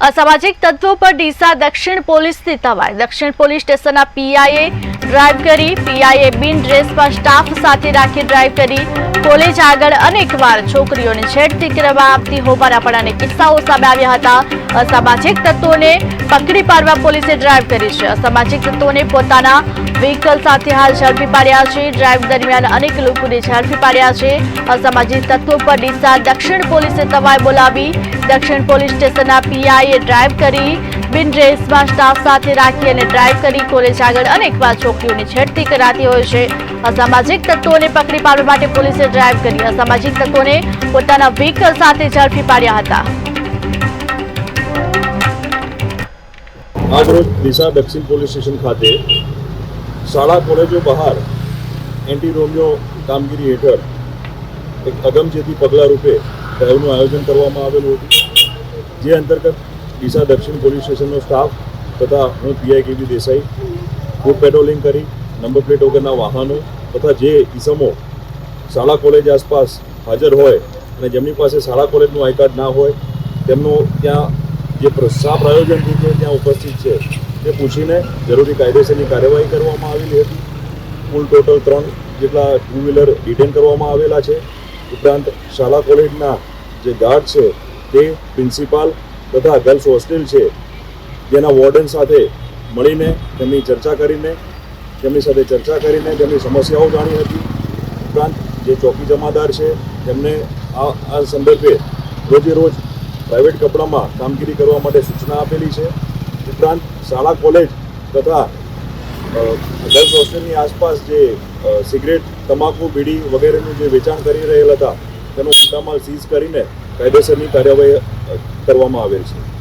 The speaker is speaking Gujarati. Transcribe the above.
અસામાજિક તત્વો પર ડીસા દક્ષિણ પોલીસની તવાય. દક્ષિણ પોલીસ સ્ટેશનના પીઆઈએ ડ્રાઈવ કરી. પીઆઈએ બિન ડ્રેસમાં સ્ટાફ સાથે રાખી ડ્રાઈવ કરી. કોલેજ આગળ અનેકવાર છોકરીઓને છેડતી કરવા આપતી હોવાના પણ અનેક કિસ્સાઓ સામે આવ્યા હતા. અસામાજિક તત્વોને પકડી પાડવા પોલીસે ડ્રાઈવ કરી છે. અસામાજિક તત્વોને પોતાના વ્હીકલ સાથે હાલ ઝડપી પાડ્યા છે. ડ્રાઈવ દરમિયાન અનેક લોકોને ઝડપી પાડ્યા છે. અસામાજિક તત્વો પર ડીસા દક્ષિણ પોલીસે તવાય બોલાવી. દક્ષિણ પોલીસ સ્ટેશનના પીઆઈએ ડ્રાઈવ કરી. બિન ડ્રેસમાં સ્ટાફ સાથે રાખી અને ડ્રાઈવ કરી કોલેજ આગળ અનેકવાર છોકરીઓની છેડતી કરાતી હોય છે. અસામાજિક તત્વોને પકડી પાડવા માટે પોલીસે ડ્રાઈવ કરી. અસામાજિક તત્વોને પોતાના વ્હીકલ સાથે ઝડપી પાડ્યા હતા. આજરોજ ડીસા દક્ષિણ પોલીસ સ્ટેશન ખાતે શાળા કોલેજો બહાર એન્ટી રોમિયો કામગીરી હેઠળ એક અગમચેતી પગલાં રૂપે ડ્રાઈવનું આયોજન કરવામાં આવેલું હતું. જે અંતર્ગત ડીસા દક્ષિણ પોલીસ સ્ટેશનનો સ્ટાફ તથા હું PI KB Desai foot patrolling કરી નંબર પ્લેટ વગરના વાહનો તથા જે ઈસમો શાળા કોલેજ આસપાસ હાજર હોય અને જેમની પાસે શાળા કોલેજનું આઈ કાર્ડ ના હોય, તેમનું ત્યાં પ્ર- શા પ્રયોજન રીતે ત્યાં ઉપસ્થિત છે તે પૂછીને જરૂરી કાયદેસરની કાર્યવાહી કરવામાં આવેલી હતી. કુલ ટોટલ ત્રણ જેટલા ટુ વ્હીલર ડિટેન કરવામાં આવેલા છે. ઉપરાંત શાળા કોલેજના જે ગાર્ડ છે તે પ્રિન્સિપાલ તથા ગર્લ્સ હોસ્ટેલ છે. જેના વોર્ડન સાથે મળીને તેમની ચર્ચા કરીને, તેમની સાથે ચર્ચા કરીને તેમની સમસ્યાઓ જાણી હતી. ઉપરાંત જે ચોકી જમાદાર છે, તેમને આ આ સંદર્ભે રોજે રોજ પ્રાઇવેટ કપડામાં કામગીરી કરવા માટે સૂચના આપેલી છે. ઉપરાંત શાળા, કોલેજ તથા ગર્લ્સ હોસ્ટેલની આસપાસ જે સિગરેટ, તમાકુ, બીડી વગેરેનું જે વેચાણ કરી રહેલ હતા, તેનો મુદ્દામાલ સીઝ કરીને કાયદેસરની કાર્યવાહી કરવામાં આવેલ છે.